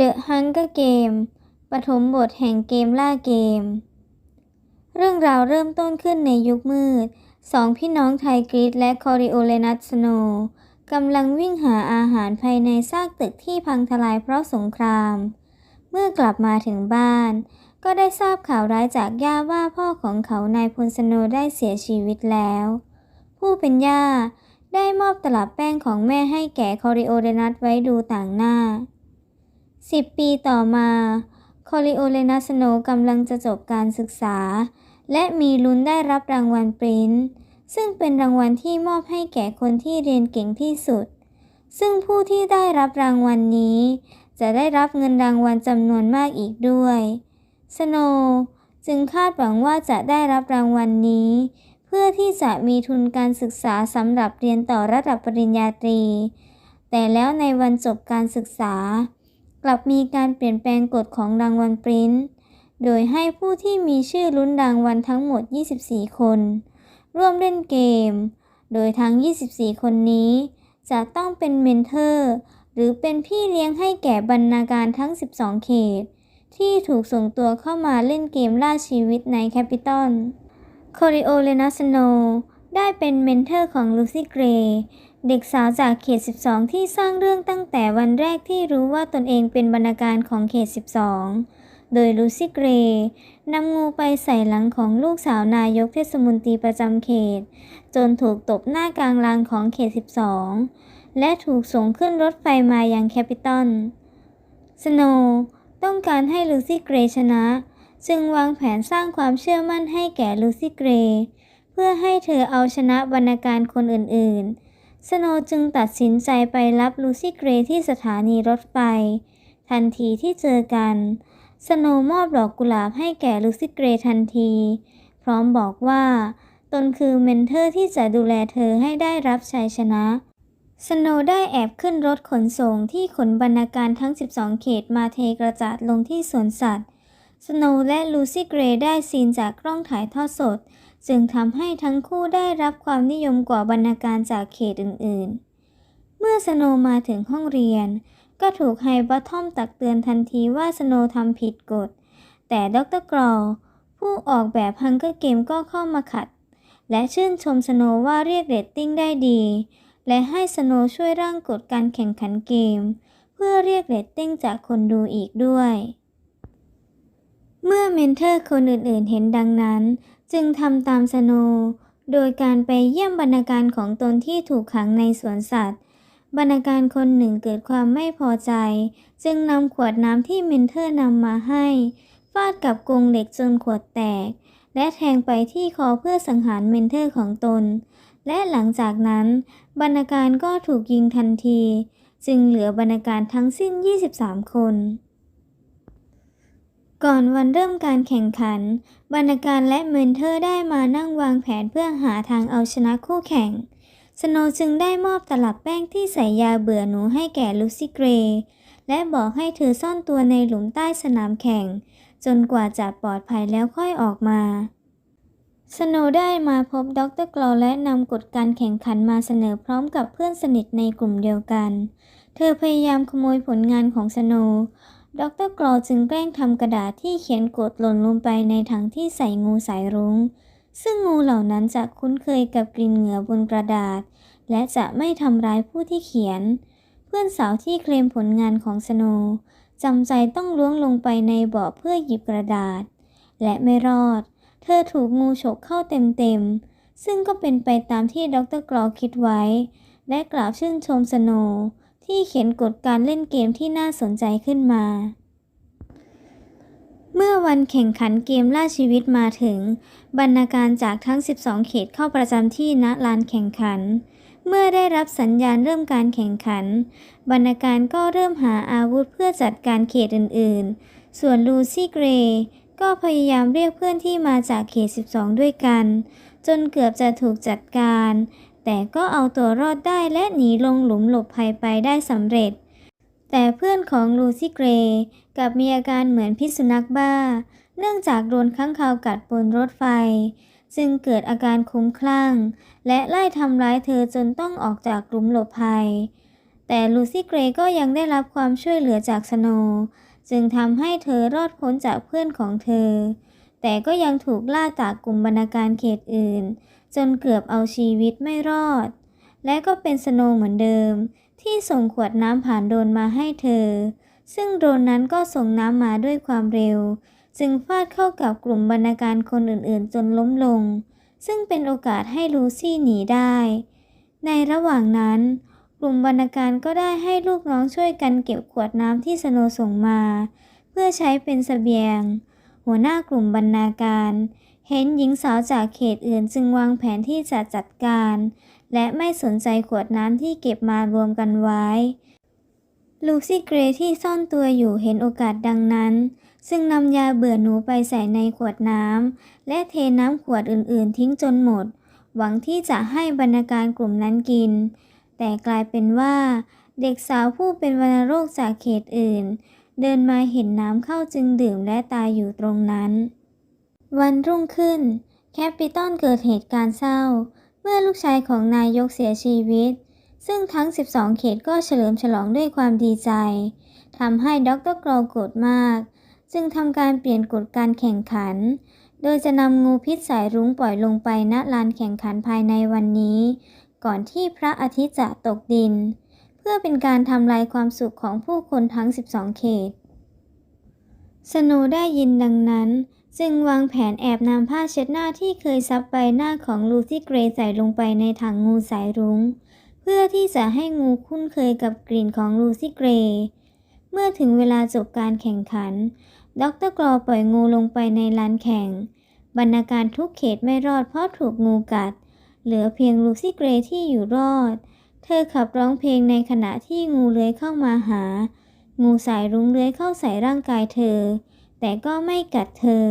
The Hunger Game ปฐมบทแห่งเกมล่าเกม เรื่องราวเริ่มต้นขึ้นในยุคมืด สองพี่น้องไทกรีดและคอริโอเลนัสสโนกำลังวิ่งหาอาหารภายในซากตึกที่พังทลายเพราะสงคราม เมื่อกลับมาถึงบ้าน ก็ได้ทราบข่าวร้ายจากย่าว่าพ่อของเขานายพลสโนได้เสียชีวิตแล้ว ผู้เป็นย่าได้มอบตลับแป้งของแม่ให้แก่คอริโอเลนัสไว้ดูต่างหน้า สิบปีต่อมาคอริโอเลนัสโนกำลังจะจบการศึกษา และมีลุ้นได้รับรางวัลปรินซ์ซึ่งเป็นรางวัลที่มอบให้แก่คนที่เรียนเก่งที่สุด ซึ่งผู้ที่ได้รับรางวัลนนี้ จะได้รับเงินรางวัลจำนวนมากอีกด้วยสโนจึงคาดหวังว่าจะได้รับรางวัลนนี้ เพื่อที่จะมีทุนการศึกษาสำหรับเรียนต่อระดับปริญญาตรี แต่แล้วในวันจบการศึกษา กลับมีการเปลี่ยนแปลงกฎของรางวัลปรินซ์โดยให้ผู้ที่มีชื่อลุ้นรางวัลทั้งหมด 24 คน ร่วมเล่นเกม โดยทั้ง 24 คนนี้ จะต้องเป็นเมนเทอร์ หรือเป็นพี่เลี้ยงให้แก่บรรณาการทั้ง 12 เขต ที่ถูกส่งตัวเข้ามาเล่นเกมล่าชีวิตในแคปิตอลคอริโอเลนัสโนได้เป็นเมนเทอร์ของลูซี่เกรย์ เด็กสาวจากเขต 12 ที่สร้างเรื่องตั้งแต่วันแรกที่รู้ว่าตนเองเป็นบรรณาการของเขต 12 โดยลูซี่เกรย์นำงูไปใส่หลังของลูกสาวนายกเทศมนตรีประจำเขต จนถูกตบหน้ากลางลานของเขต 12 และถูกส่งขึ้นรถไฟมายังแคปิตอลสโนต้องการให้ลูซี่เกรย์ชนะ จึงวางแผนสร้างความเชื่อมั่นให้แก่ลูซี่เกรย์เพื่อให้เธอเอาชนะบรรณาการคนอื่นๆ สโนจึงตัดสินใจไปรับลูซี่เกรย์ที่สถานีรถไฟ ทันทีที่เจอกัน สโนมอบดอกกุหลาบให้แก่ลูซี่เกรย์ทันที พร้อมบอกว่า ตนคือเมนเทอร์ที่จะดูแลเธอให้ได้รับชัยชนะ สโนได้แอบขึ้นรถขนส่งที่ขนบรรณาการทั้ง 12 เขตมาเทกระจาดลงที่สวนสัตว์ สโนและลูซี่เกรย์ได้ซีนจากกล้องถ่ายทอดสด จึงทำให้ทั้งคู่ได้รับความนิยมกว่าบรรณาการจากเขตอื่นๆ เมื่อสโนมาถึงห้องเรียน ก็ถูกไฮบัตทอมตักเตือนทันทีว่าสโนทำผิดกฎ แต่ดรกรอผู้ออกแบบฮังเกอร์เกมก็เข้ามาขัด และชื่นชมสโนว่าเรียกเรตติ้งได้ดี และให้สโนช่วยร่างกฎการแข่งขันเกม เพื่อเรียกเรตติ้งจากคนดูอีกด้วย เมื่อเมนเทอร์คนอื่นๆเห็นดังนั้น จึงทำตามสโนโดยการไปเยี่ยมบรรณาการของตนที่ถูกขังในสวนสัตว์ บรรณาการคนหนึ่งเกิดความไม่พอใจ จึงนำขวดน้ำที่เมนเทอร์นำมาให้ฟาดกับกรงเหล็กจนขวดแตก และแทงไปที่คอเพื่อสังหารเมนเทอร์ของตน และหลังจากนั้น บรรณาการก็ถูกยิงทันที จึงเหลือบรรณาการทั้งสิ้น 23 คน ก่อนวันเริ่มการแข่งขัน บรรณาการและเมนเทอร์ได้มานั่งวางแผนเพื่อหาทางเอาชนะคู่แข่ง สโนจึงได้มอบตลับแป้งที่ใส่ยาเบื่อหนูให้แก่ลูซี่เกรย์และบอกให้เธอซ่อนตัวในหลุมใต้สนามแข่ง จนกว่าจะปลอดภัยแล้วค่อยออกมา สโนได้มาพบดรกลอและนำกฎการแข่งขันมาเสนอพร้อมกับเพื่อนสนิทในกลุ่มเดียวกัน เธอพยายามขโมยผลงานของสโน ดรกลอจึงแกล้งทำกระดาษที่เขียนกฎหล่นลงไปในถังที่ใส่งูสายรุง้ง ซึ่งงูเหล่านั้นจะคุ้นเคยกับกลิ่นเหงื่อบนกระดาษ และจะไม่ทำร้ายผู้ที่เขียน เพื่อนสาวที่เคลมผลงานของสโนจำใจต้องล้วงลงไปในบ่อเพื่อหยิบกระดาษ และไม่รอด เธอถูกงูฉกเข้าเต็มๆ ซึ่งก็เป็นไปตามที่ดรกลอคิดไว้ และกล่าวชื่นชมสโนว ที่เขียนกฎการเล่นเกมที่น่าสนใจขึ้นมา เมื่อวันแข่งขันเกมล่าชีวิตมาถึง บรรณาการจากทั้ง 12 เขตเข้าประจำที่ณลานแข่งขัน เมื่อได้รับสัญญาณเริ่มการแข่งขัน บรรณาการก็เริ่มหาอาวุธเพื่อจัดการเขตอื่นๆ ส่วนลูซี่เกรย์ก็พยายามเรียกเพื่อนที่มาจากเขต 12 ด้วยกัน จนเกือบจะถูกจัดการ แต่ก็เอาตัวรอดได้และหนีลงหลุมหลบภัยไปได้สำเร็จ แต่เพื่อนของลูซี่เกรย์กลับมีอาการเหมือนพิษสุนัขบ้า เนื่องจากโดนข้างคาวกัดบนรถไฟ จึงเกิดอาการคุ้มคลั่ง และไล่ทำร้ายเธอจนต้องออกจากหลุมหลบภัย แต่ลูซี่เกรย์ก็ยังได้รับความช่วยเหลือจากสโนจึงทำให้เธอรอดพ้นจากเพื่อนของเธอ แต่ก็ยังถูกล่าจากกลุ่มบรรณาการเขตอื่น จนเกือบเอาชีวิตไม่รอด และก็เป็นสโนเหมือนเดิม ที่ส่งขวดน้ำผ่านโดนมาให้เธอ ซึ่งโดนนั้นก็ส่งน้ำมาด้วยความเร็ว จึงฟาดเข้ากับกลุ่มบรรณาการคนอื่นๆ จนล้มลง ซึ่งเป็นโอกาสให้ลูซี่หนีได้ ในระหว่างนั้น กลุ่มบรรณาการก็ได้ให้ลูกน้องช่วยกันเก็บขวดน้ำที่สโนส่งมา เพื่อใช้เป็นเสบียง หัวหน้ากลุ่มบรรณาการ เห็นหญิงสาวจากเขตอื่นจึงวางแผนที่จะจัดการ และไม่สนใจขวดน้ำที่เก็บมารวมกันไว้ ลูซี่เกรที่ซ่อนตัวอยู่เห็นโอกาสดังนั้น ซึ่งนำยาเบื่อหนูไปใส่ในขวดน้ำและเทน้ำขวดอื่นๆ ทิ้งจนหมด หวังที่จะให้บรรณาการกลุ่มนั้นกิน แต่กลายเป็นว่า เด็กสาวผู้เป็นวัณโรคจากเขตอื่น เดินมาเห็นน้ำเข้าจึงดื่มและตายอยู่ตรงนั้น วันรุ่งขึ้น แคปิตอลเกิดเหตุการณ์เศร้า เมื่อลูกชายของนายกเสียชีวิต ซึ่งทั้ง 12 เขตก็เฉลิมฉลองด้วยความดีใจทำให้ด็อกเตอร์กรอโกรธมาก จึงทำการเปลี่ยนกฎการแข่งขัน โดยจะนำงูพิษสายรุ้งปล่อยลงไปณลานแข่งขันภายในวันนี้ ก่อนที่พระอาทิตย์จะตกดิน เพื่อเป็นการทำลายความสุขของผู้คนทั้ง 12 เขต สโนได้ยินดังนั้น จึงวางแผนแอบนำผ้าเช็ดหน้าที่เคยซับใบหน้าของลูซี่เกรย์ใส่ลงไปในถังงูสายรุง้ง เพื่อที่จะให้งูคุ้นเคยกับกลิ่นของลูซี่เกรย์เมื่อถึงเวลาจบการแข่งขันดรกรอปล่อยงูลงไปในลานแข่ง บรรณาการทุกเขตไม่รอดเพราะถูกงูกัด เหลือเพียงลูซี่เกรย์ที่อยู่รอด เธอขับร้องเพลงในขณะที่งูเลื้อยเข้ามาหา งูสายรุ้งเลื้อยเข้าใส่ร่างกายเธอ แต่ก็ไม่กัดเธอ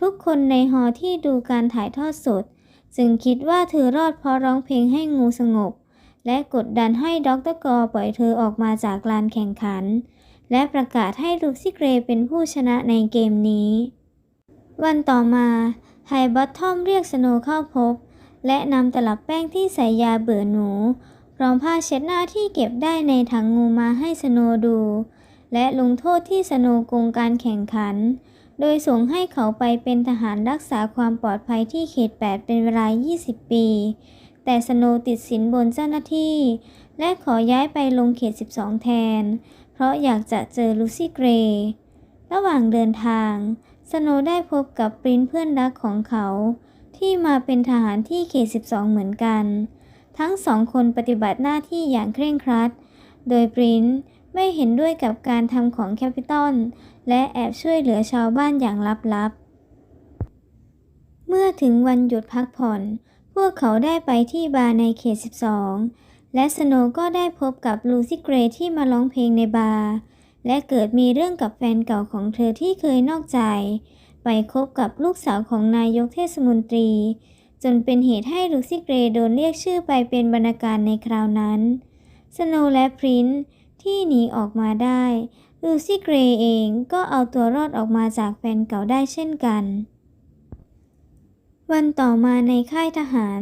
ทุกคนในฮอที่ดูการถ่ายทอดสด จึงคิดว่าเธอรอดเพราะร้องเพลงให้งูสงบ และกดดันให้ด็อกเตอร์กอปล่อยเธอออกมาจากลานแข่งขัน และประกาศให้ลูซี่เกรเป็นผู้ชนะในเกมนี้ วันต่อมาไฮบอททอมเรียกสโนเข้าพบ และนำตลับแป้งที่ใส่ยาเบื่อหนูพร้อมผ้าเช็ดหน้าที่เก็บได้ในถังงูมาให้สโนดู และลงโทษที่สโนว์โกงการแข่งขัน โดยส่งให้เขาไปเป็นทหารรักษาความปลอดภัยที่เขต 8 เป็นเวลา 20 ปี แต่สโนติดสินบนเจ้าหน้าที่ และขอย้ายไปลงเขต 12 แทน เพราะอยากจะเจอลูซี่เกรย์ระหว่างเดินทาง สโนได้พบกับปรินเพื่อนรักของเขา ที่มาเป็นทหารที่เขต 12 เหมือนกัน ทั้งสองคนปฏิบัติหน้าที่อย่างเคร่งครัด โดยปริน ไม่เห็นด้วยกับการทำของแคปิตอลและแอบช่วยเหลือชาวบ้านอย่างลับๆ เมื่อถึงวันหยุดพักผ่อน พวกเขาได้ไปที่บาร์ในเขต 12 และสโนก็ได้พบกับลูซี่เกรที่มาร้องเพลงในบาร์และเกิดมีเรื่องกับแฟนเก่าของเธอที่เคยนอกใจ ไปคบกับลูกสาวของนายกเทศมนตรี จนเป็นเหตุให้ลูซี่เกรโดนเรียกชื่อไปเป็นบรรณาการในคราวนั้น สโนและพรินซ์ ที่หนีออกมาได้ ลูซี่เกรย์เองก็เอาตัวรอดออกมาจากแฟนเก่าได้เช่นกัน วันต่อมาในค่ายทหาร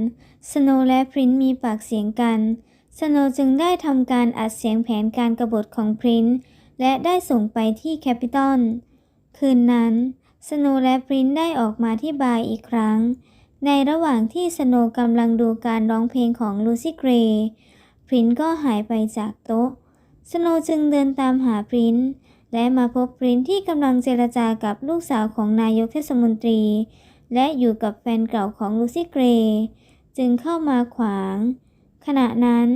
สโนและพรินซ์มีปากเสียงกัน สโนจึงได้ทำการอัดเสียงแผนการกบฏของพรินซ์และได้ส่งไปที่แคปิตอล คืนนั้น สโนและพรินซ์ได้ออกมาที่บาร์อีกครั้ง ในระหว่างที่สโนกำลังดูการร้องเพลงของลูซี่เกรย์พรินซ์ก็หายไปจากโต๊ะ สโนจึงเดินตามหาพรินซ์และมาพบพรินซ์ที่กำลังเจรจากับลูกสาวของนายกเทศมนตรี และอยู่กับแฟนเก่าของลูซี่เกรย์จึงเข้ามาขวาง ขณะนั้น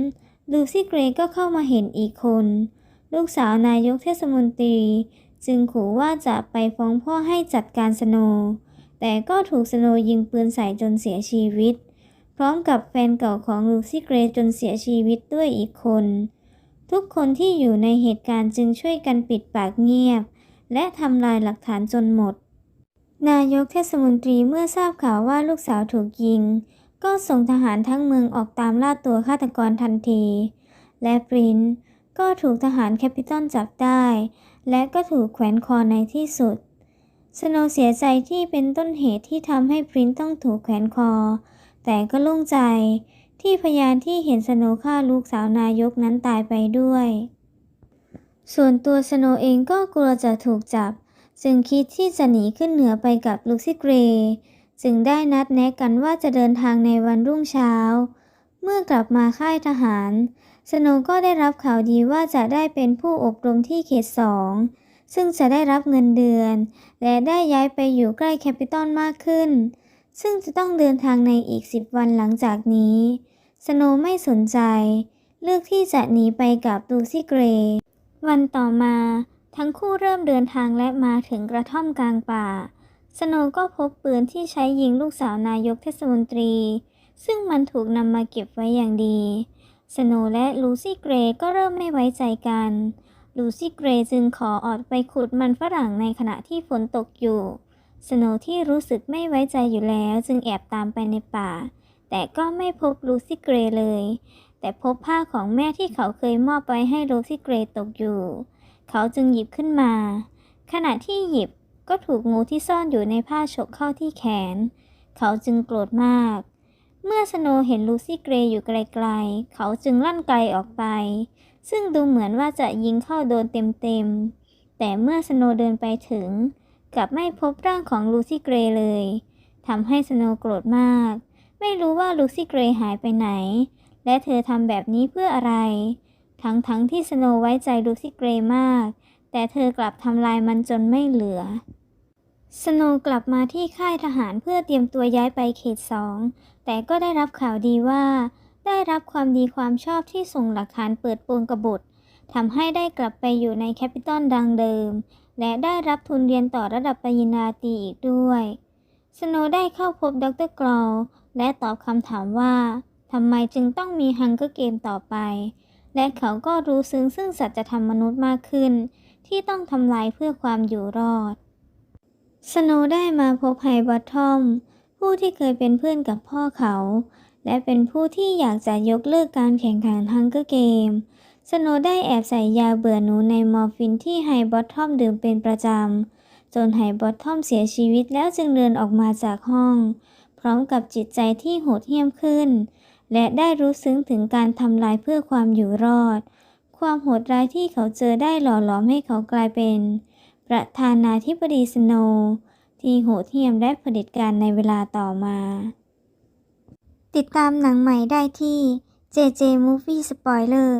ลูซี่เกรย์ก็เข้ามาเห็นอีกคน ลูกสาวนายกเทศมนตรี จึงขู่ว่าจะไปฟ้องพ่อให้จัดการสโน แต่ก็ถูกสโนยิงปืนใส่จนเสียชีวิต พร้อมกับแฟนเก่าของลูซี่เกรย์จนเสียชีวิตด้วยอีกคน ทุกคนที่อยู่ในเหตุการณ์จึงช่วยกันปิดปากเงียบ และทำลายหลักฐานจนหมด นายกเทศมนตรีเมื่อทราบข่าวว่าลูกสาวถูกยิง ก็ส่งทหารทั้งเมืองออกตามล่าตัวฆาตกรทันที และปรินก็ถูกทหารแคปิตอลจับได้ และก็ถูกแขวนคอในที่สุด สโนเสียใจที่เป็นต้นเหตุที่ทำให้พรินต้องถูกแขวนคอ แต่ก็โล่งใจ ที่พยานที่เห็นสโนฆ่าลูกสาวนายกนั้นตายไปด้วย ส่วนตัวสโนเองก็กลัวจะถูกจับ จึงคิดที่จะหนีขึ้นเหนือไปกับลูกซี่เกรย์จึงได้นัดแนะกันว่าจะเดินทางในวันรุ่งเช้า เมื่อกลับมาค่ายทหาร สโนก็ได้รับข่าวดีว่าจะได้เป็นผู้อบรมที่เขตสองซึ่งจะได้รับเงินเดือน และได้ย้ายไปอยู่ใกล้แคปิตอลมากขึ้น ซึ่งจะต้องเดินทางในอีก 10 วันหลังจากนี้ สโนไม่สนใจ เลือกที่จะหนีไปกับลูซี่เกรย์วันต่อมาทั้งคู่เริ่มเดินทางและมาถึงกระท่อมกลางป่า สโนก็พบปืนที่ใช้ยิงลูกสาวนายกเทศมนตรี ซึ่งมันถูกนำมาเก็บไว้อย่างดี สโนและลูซี่เกรย์ก็เริ่มไม่ไว้ใจกัน ลูซี่เกรย์จึงขอออกไปขุดมันฝรั่งในขณะที่ฝนตกอยู่ สโนที่รู้สึกไม่ไว้ใจอยู่แล้วจึงแอบตามไปในป่า แต่ก็ไม่พบลูซี่เกรย์เลย แต่พบผ้าของแม่ที่เขาเคยมอบไว้ให้ลูซี่เกรย์ตกอยู่ เขาจึงหยิบขึ้นมา ขณะที่หยิบก็ถูกงูที่ซ่อนอยู่ในผ้าฉกเข้าที่แขน เขาจึงโกรธมาก เมื่อสโนเห็นลูซี่เกรย์อยู่ไกลๆ เขาจึงลั่นไกลออกไป ซึ่งดูเหมือนว่าจะยิงเข้าโดนเต็มๆ แต่เมื่อสโนเดินไปถึง กลับไม่พบร่างของลูซี่เกรย์เลยทำให้สโนโกรธมาก ไม่รู้ว่าลูซี่เกรย์หายไปไหน และเธอทำแบบนี้เพื่ออะไร ทั้งๆทที่สโนไว้ใจลูซี่เกรย์มาก แต่เธอกลับทำลายมันจนไม่เหลือ สโนกลับมาที่ค่ายทหารเพื่อเตรียมตัวย้ายไปเขตสอง แต่ก็ได้รับข่าวดีว่า ได้รับความดีความชอบที่ส่งหลักฐานเปิดโปงกบฏทำให้ได้กลับไปอยู่ในแคปิตอลดังเดิม และได้รับทุนเรียนต่อระดับปริญญาตรีอีกด้วย สโนได้เข้าพบดรกรอ และตอบคำถามว่าทำไมจึงต้องมีฮังเกอร์เกมต่อไป และเขาก็รู้ซึ้งซึ่งสัจธรรมมนุษย์มากขึ้น ที่ต้องทำลายเพื่อความอยู่รอด สโนว์ได้มาพบไฮบอททอม ผู้ที่เคยเป็นเพื่อนกับพ่อเขา และเป็นผู้ที่อยากจะยกเลิกการแข่งขันฮังเกอร์เกม สโนว์ได้แอบใส่ยาเบื่อหนูในมอร์ฟินที่ไฮบอททอมดื่มเป็นประจำ จนไฮบอททอมเสียชีวิตแล้วจึงเดินออกมาจากห้อง พร้อมกับจิตใจที่โหดเหี้ยมขึ้น และได้รู้ซึ้งถึงการทำลายเพื่อความอยู่รอด ความโหดร้ายที่เขาเจอได้หล่อหลอมให้เขากลายเป็น ประธานาธิบดีสโนที่โหดเหี้ยมและเผด็จการในเวลาต่อมา ติดตามหนังใหม่ได้ที่ JJ Movie Spoiler